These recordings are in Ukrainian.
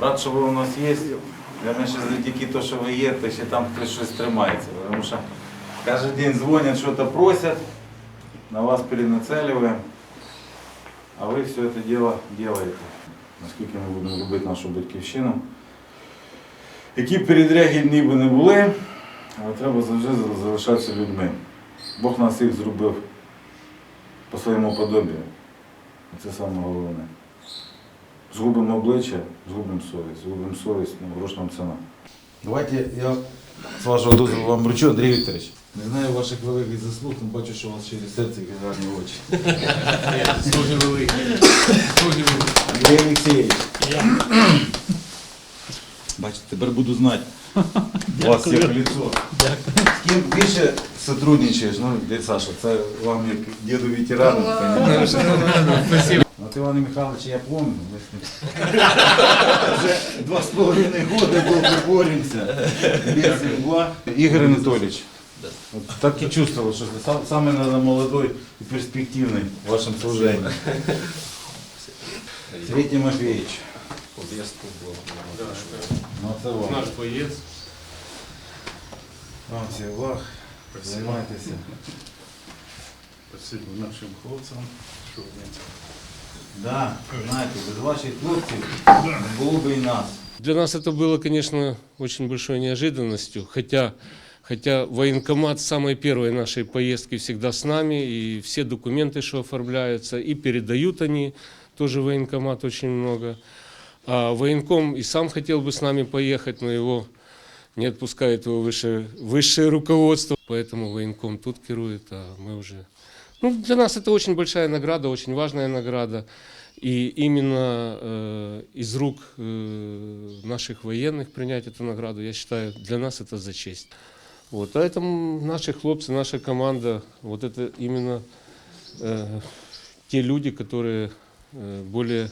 Рад, що ви у нас є. Головне, що завдяки тому, що ви є, то ще там хтось щось тримається. Тому що кожен день дзвонять, щось просять, на вас перенацеливаємо, а ви все це діло робите. Наскільки ми будемо любити нашу батьківщину. Які б передряги дні би не були, але треба завжди залишатися людьми. Бог нас всіх зробив по своєму подобію. Це саме головне. Згубимо обличчя, згубимо совість. Згубимо совість, ну, грош нам ціна. Давайте я з вашого дозволу вам вручу, Андрій Вікторович. Не знаю ваших великих заслуг, але бачу, що у вас через серце і гарні очі. Дуже великий. Дуже великий. Андрій Олексійович. Бачите, тепер буду знати. У вас як лицо. З ким більше сотрудничаєш? Ну, де Саша, це вам як діду ветерану. Спасибо. От Івана Михайловича я пам'ятаю. ми з ним Вже два з половиною роки довго боремося. Без Анатолійович. От так і чувствовал, що ви сам- самый, наверное, молодой и перспективный в вашем служении. Сергій Тимофеевич. Ну, це вам. Наш боєць. Вам це вах. Займайтеся. Спасибо нашим хлопцям, що вони Да, знаєте, без ваших хлопців не було б і нас. Для нас это было, конечно, очень большой неожиданностью, хотя, хотя военкомат с самой первой нашей поездки всегда с нами, и все документы, что оформляются, и передают они, тоже военкомат очень много. А военком и сам хотел бы с нами поехать, но его не отпускает его высшее, высшее руководство, поэтому военком тут керует, а мы уже... Ну, для нас это очень большая награда, очень важная награда. И именно э, из рук э, наших военных принять эту награду, я считаю, для нас это за честь. Вот. Поэтому наши хлопцы, наша команда, вот это именно э, те люди, которые э, более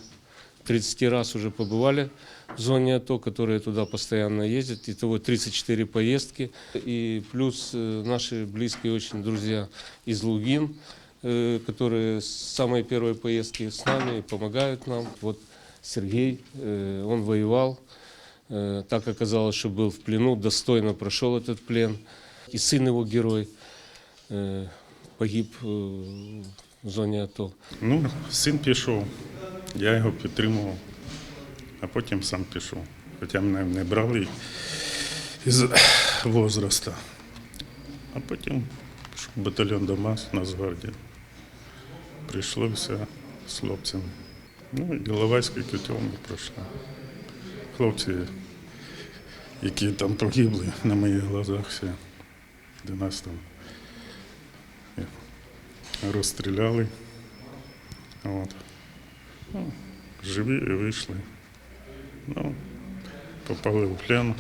30 раз уже побывали в зоне АТО, которые туда постоянно ездят. Итого 34 поездки. И плюс э, наши близкие очень друзья из Лугин, э, которые с самой первой поездки с нами и помогают нам. Вот Сергей, э, он воевал, э, так оказалось, что был в плену, достойно прошел этот плен. И сын его герой э, погиб э, в зоне АТО. Ну, син пішов, я його підтримував, а потім сам пішов. Хоча мене не брали із возрасту. А потім пішов батальйон Дамас на Нацгвардії. Прийшлося з хлопцями. Ну, і Іловайський котел ми пройшли. Хлопці, які там погибли на моїх глазах всі, де нас там розстріляли. От. Ну, живі і вийшли. Ну, попали в плен.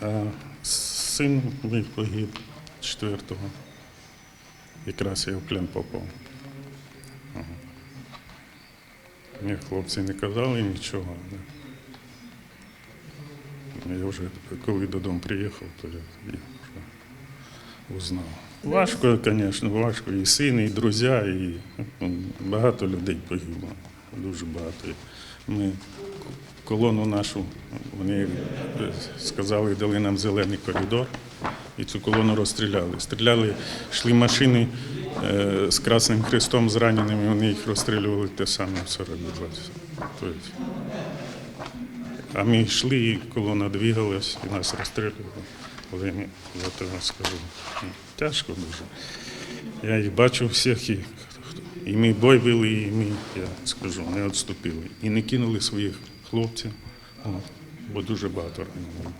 А син мій погиб четвертого. Якраз я в плен попав. Мені хлопці не казали нічого. Я вже коли додому приїхав, то я вже узнав. Важко, звісно, важко. І син, і друзі, і багато людей погибло. Дуже багато. Ми колону нашу, вони сказали, дали нам зелений коридор, і цю колону розстріляли. Стріляли, йшли машини е, з Красним Хрестом, з раненими, вони їх розстрілювали те саме в 42. Тобто, а ми йшли, і колона двигалась, і нас розстрілювали. Але я за те скажу, ну, тяжко дуже. Я їх бачу всіх, і, і ми бой вели, і ми, я скажу, не відступили. І не кинули своїх хлопців, от, бо дуже багато ранених було.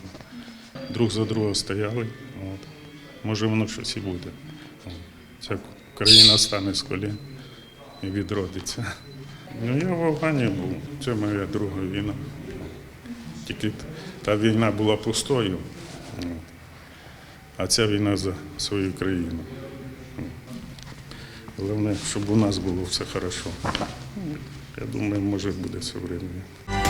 Друг за друга стояли. От. Може воно щось і буде. От. Ця країна стане з колін і відродиться. Ну, я в Афгані був. Це моя друга війна. Тільки та війна була пустою. А ця війна за свою країну. Головне, щоб у нас було все хорошо. Я думаю, може буде все время.